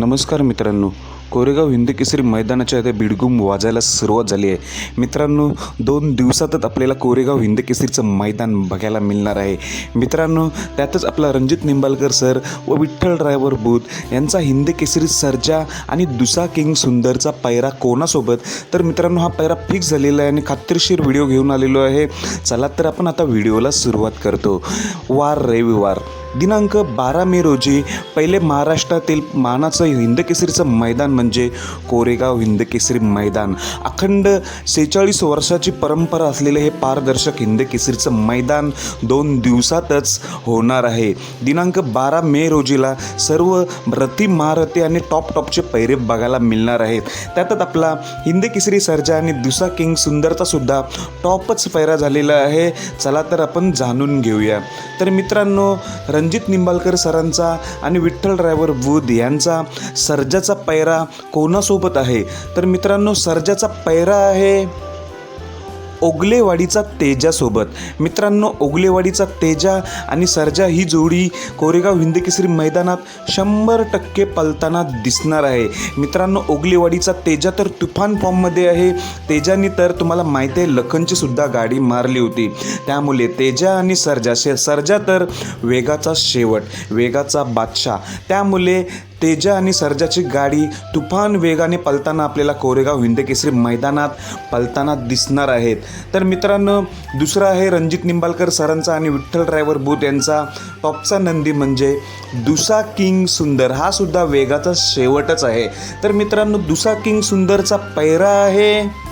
नमस्कार मित्रांनो. कोरेगाव हिंद केसरी मैदानाच्या आता बिडगुम वाजायला सुरुवात झाली आहे. मित्रांनो दोन दिवसातच आपल्याला कोरेगाव हिंद केसरीचं मैदान बघायला मिळणार आहे. मित्रांनो त्यातच आपला रणजित निंबाळकर सर व विठ्ठल ड्रायव्हर बूथ यांचा हिंद केसरी सर्जा आणि दुसा किंग सुंदरचा पैरा कोणासोबत? तर मित्रांनो हा पैरा फिक्स झालेला आहे आणि खात्रीशीर व्हिडिओ घेऊन आलेलो आहे. चला तर आपण आता व्हिडिओला सुरुवात करतो. वार रविवार. दिनांक बारा मे रोजी पहिले महाराष्ट्रातील मानाचं हिंदकेसरीचं मैदान म्हणजे कोरेगाव हिंदकेसरी मैदान. अखंड सेहेचाळीस वर्षाची परंपरा असलेले हे पारदर्शक हिंदकेसरीचं मैदान दोन दिवसातच होणार आहे. दिनांक बारा मे रोजीला सर्व रथी महारथी आणि टॉप टॉपचे पैरे बघायला मिळणार आहेत. त्यातच आपला हिंदकेसरी सर्जा आणि दुसा किंग सुंदरचा सुद्धा टॉपच पैरा झालेला आहे. चला तर आपण जाणून घेऊया. तर मित्रांनो रणजित निंबाळकर सरांचा आणि विठ्ठल ड्रायव्हर बुध यांचा सर्जाचा पैरा कोणासोबत आहे? तर मित्रांनो सर्जाचा पैरा आहे ओगलेवाडीचा तेजासोबत मित्रांनो ओगलेवाडीचा तेजा आणि सर्जा ही जोडी कोरेगाव हिंदकेसरी मैदानात शंभर टक्के पलताना दिसणार आहे. मित्रांनो ओगलेवाडीचा तेजा तर तुफान फॉर्ममध्ये आहे. तेजाने तर तुम्हाला माहिती आहे लखनची सुद्धा गाडी मारली होती. त्यामुळे तेजा आणि सर्जा शे सर्जा तर वेगाचा शेवट वेगाचा बादशाह. त्यामुळे तेजा आणि सर्जाची गाडी तुफान वेगाने पलताना आपल्याला कोरेगाव हिंदकेसरी मैदानात पलताना दिसणार आहेत. तर मित्रांनो दुसरा आहे रणजित निंबाळकर सरांचा आणि विठ्ठल ड्रायव्हर बूथ यांचा. टॉपचा नंदी म्हणजे दुसा किंग सुंदर. हा सुद्धा वेगाचा शेवटच आहे. तर मित्रांनो दुसा किंग सुंदरचा पैरा आहे.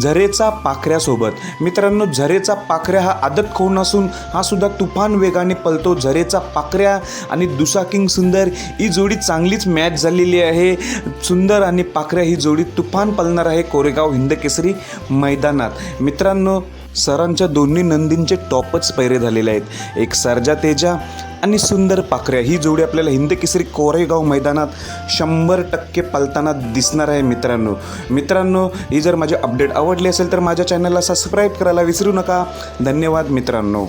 झरेचा पाखऱ्यासोबत मित्रांनो झरेचा पाखऱ्या हा आदत खून असून हा सुद्धा तुफान वेगाने पलतो. झरेचा पाखऱ्या आणि दुसा किंग सुंदर ही जोडी चांगलीच मॅच झालेली आहे. सुंदर आणि पाखऱ्या ही जोडी तुफान पलणार आहे कोरेगाव हिंद केसरी मैदानात. मित्रांनो सरांच्या दोन्ही नंदींचे टॉपच पैरे झालेले आहेत. एक सरजा तेजा आणि सुंदर पाखऱ्या. ही जोडी आपल्याला हिंद केसरी कोरेगाव मैदानात शंभर टक्के पलताना दिसणार आहे मित्रांनो. मित्रांनो ही जर माझे अपडेट आवडली असेल तर माझ्या चॅनलला सबस्क्राईब करायला विसरू नका. धन्यवाद मित्रांनो.